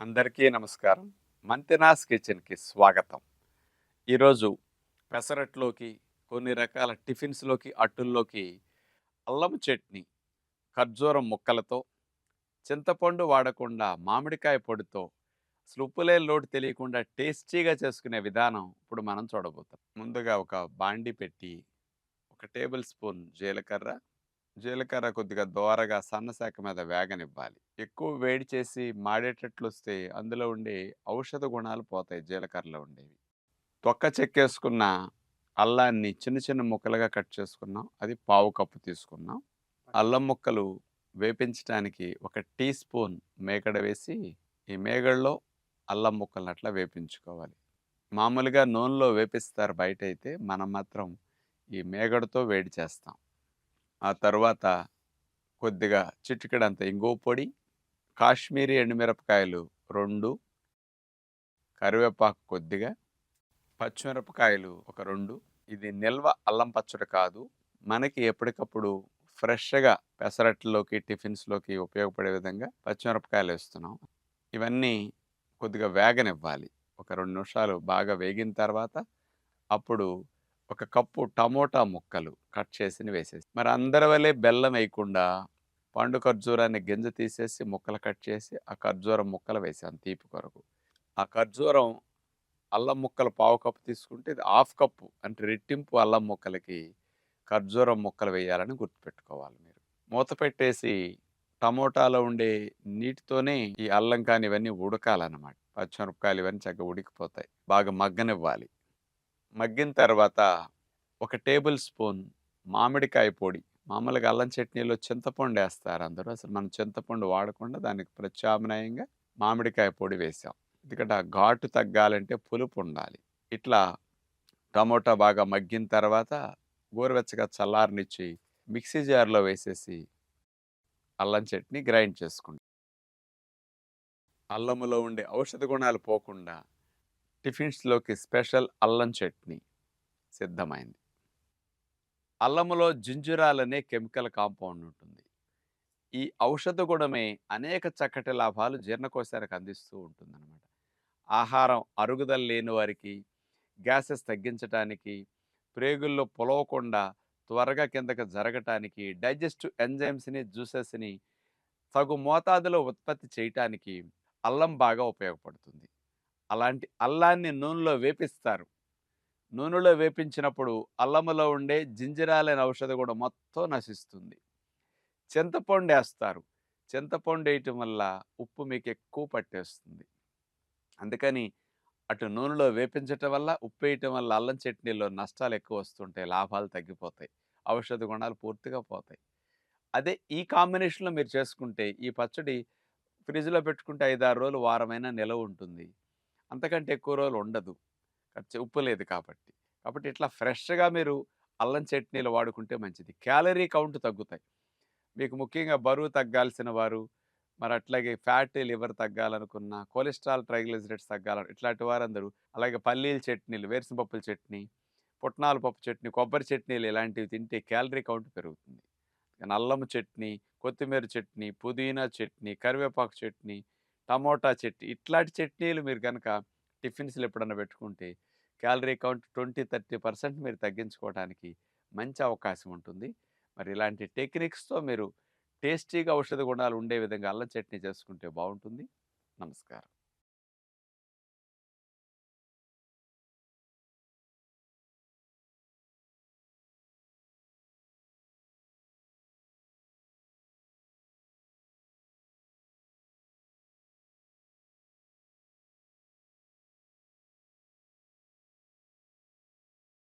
అందరికీ నమస్కారం. మంతెనాస్ కిచెన్కి స్వాగతం. ఈరోజు పెసరట్లోకి కొన్ని రకాల టిఫిన్స్లోకి అట్టుల్లోకి అల్లం చట్నీ ఖర్జూరం ముక్కలతో చింతపండు వాడకుండా మామిడికాయ పొడితో స్లుప్పులే లోటు తెలియకుండా టేస్టీగా చేసుకునే విధానం ఇప్పుడు మనం చూడబోతాం ముందుగా ఒక బాండి పెట్టి ఒక టేబుల్ స్పూన్ జీలకర్ర జీలకర్ర కొద్దిగా దోరగా సన్నశాఖ మీద వేగనివ్వాలి. ఎక్కువ వేడి చేసి మాడేటట్లు వస్తే అందులో ఉండే ఔషధ గుణాలు పోతాయి జీలకర్రలో ఉండేవి. తొక్క చెక్కేసుకున్న అల్లాన్ని చిన్న చిన్న ముక్కలుగా కట్ చేసుకున్నాం. అది పావు కప్పు తీసుకున్నాం. అల్లం ముక్కలు వేపించడానికి ఒక టీ స్పూన్ మేగడ వేసి ఈ మేగడలో అల్లం ముక్కలను అట్లా వేపించుకోవాలి. మామూలుగా నూనెలో వేపిస్తారు బయట అయితే మనం మాత్రం ఈ మేగడతో వేడి చేస్తాం. ఆ తర్వాత కొద్దిగా చిటికడంత ఇంగువ పొడి కాశ్మీరీ ఎండుమిరపకాయలు రెండు కరివేపాకు కొద్దిగా పచ్చిమిరపకాయలు ఒక రెండు. ఇది నిల్వ అల్లం పచ్చడి కాదు. మనకి ఎప్పటికప్పుడు ఫ్రెష్గా పెసరట్లలోకి టిఫిన్స్లోకి ఉపయోగపడే విధంగా పచ్చిమిరపకాయలు వేస్తున్నాం. ఇవన్నీ కొద్దిగా వేగనివ్వాలి. ఒక రెండు నిమిషాలు బాగా వేగిన తర్వాత అప్పుడు ఒక కప్పు టమోటా ముక్కలు కట్ చేసి వేసేసి మరి అందరి వల్లే బెల్లం వేయకుండా పండు ఖర్జూరాన్ని గింజ తీసేసి ముక్కలు కట్ చేసి ఆ ఖర్జూరం ముక్కలు వేసాను తీపి కొరకు. ఆ ఖర్జూరం అల్లం ముక్కలు పావు కప్పు తీసుకుంటే ఇది హాఫ్ కప్పు అంటే రెట్టింపు అల్లం ముక్కలకి ఖర్జూరం ముక్కలు వేయాలని గుర్తుపెట్టుకోవాలి మీరు. మూత పెట్టేసి టమోటాలో ఉండే నీటితోనే ఈ అల్లం కాని ఇవన్నీ ఉడకాలన్నమాట. పచ్చిమిరపకాయలు ఇవన్నీ చక్కగా ఉడికిపోతాయి. బాగా మగ్గనివ్వాలి. మగ్గిన తర్వాత ఒక టేబుల్ స్పూన్ మామిడికాయ పొడి మామూలుగా అల్లం చట్నీలో చింతపండు వేస్తారు అందరూ. అసలు మనం చింతపండు వాడకుండా దానికి ప్రత్యామ్నాయంగా మామిడికాయ పొడి వేసాం. ఎందుకంటే ఆ ఘాటు తగ్గాలంటే పులుపు ఉండాలి. ఇట్లా టమోటా బాగా మగ్గిన తర్వాత గోరువెచ్చగా చల్లారనిచ్చి మిక్సీ జార్లో వేసేసి అల్లం చట్నీ గ్రైండ్ చేసుకుంటాం. అల్లంలో ఉండే ఔషధ గుణాలు పోకుండా టిఫిన్స్లోకి స్పెషల్ అల్లం చట్నీ సిద్ధమైంది. అల్లంలో జింజురాల్ అనే కెమికల్ కాంపౌండ్ ఉంటుంది. ఈ ఔషధ గుణమే అనేక చక్కటి లాభాలు జీర్ణకోశానికి అందిస్తూ ఉంటుందన్నమాట. ఆహారం అరుగుదల లేని వారికి గ్యాసెస్ తగ్గించడానికి ప్రేగుల్లో పొలవకుండా త్వరగా కిందకి జరగటానికి డైజెస్టివ్ ఎంజైమ్స్ని జ్యూసెస్ని తగు మోతాదులో ఉత్పత్తి చేయటానికి అల్లం బాగా ఉపయోగపడుతుంది. అలాంటి అల్లాన్ని నూనెలో వేపిస్తారు. నూనెలో వేపించినప్పుడు అల్లములో ఉండే జింజరాలైన ఔషధం కూడా మొత్తం నశిస్తుంది. చింతపండు వేస్తారు. చింతపండు వేయటం వల్ల ఉప్పు మీకు ఎక్కువ పట్టేస్తుంది. అందుకని అటు నూనెలో వేపించటం వల్ల ఉప్పు వేయటం వల్ల అల్లం చట్నీలో నష్టాలు ఎక్కువ వస్తుంటాయి లాభాలు తగ్గిపోతాయి ఔషధ గుణాలు పూర్తిగా పోతాయి. అదే ఈ కాంబినేషన్లో మీరు చేసుకుంటే ఈ పచ్చడి ఫ్రిడ్జ్లో పెట్టుకుంటే ఐదారు రోజులు వారమైనా నిలవ ఉంటుంది. అంతకంటే ఎక్కువ రోజులు ఉండదు. ఉప్పు లేదు కాబట్టి. కాబట్టి ఇట్లా ఫ్రెష్గా మీరు అల్లం చట్నీలు వాడుకుంటే మంచిది. క్యాలరీ కౌంట్ తగ్గుతాయి. మీకు ముఖ్యంగా బరువు తగ్గాల్సిన వారు మరి అట్లాగే ఫ్యాట్ లివర్ తగ్గాలనుకున్న కొలెస్ట్రాల్ ట్రైగ్లిజరైడ్స్ తగ్గాలని ఇట్లాంటి వారందరూ అలాగే పల్లీల చట్నీలు వేరుసపప్పుల చట్నీ పుట్నాల పప్పు చట్నీ కొబ్బరి చట్నీలు ఇలాంటివి తింటే క్యాలరీ కౌంట్ పెరుగుతుంది. అల్లం చట్నీ కొత్తిమీర చట్నీ పుదీనా చట్నీ కరివేపాకు చట్నీ టమోటా చట్నీ ఇట్లాంటి చట్నీలు మీరు కనుక టిఫిన్స్లు ఎప్పుడన్నా పెట్టుకుంటే calorie count twenty thirty percent మీరు తగ్గించుకోవడానికి మంచి అవకాశం ఉంటుంది. మరి ఇలాంటి టెక్నిక్స్తో మీరు టేస్టీగా ఔషధ గుణాలు ఉండే విధంగా అల్లం చట్నీ చేసుకుంటే బాగుంటుంది. నమస్కారం.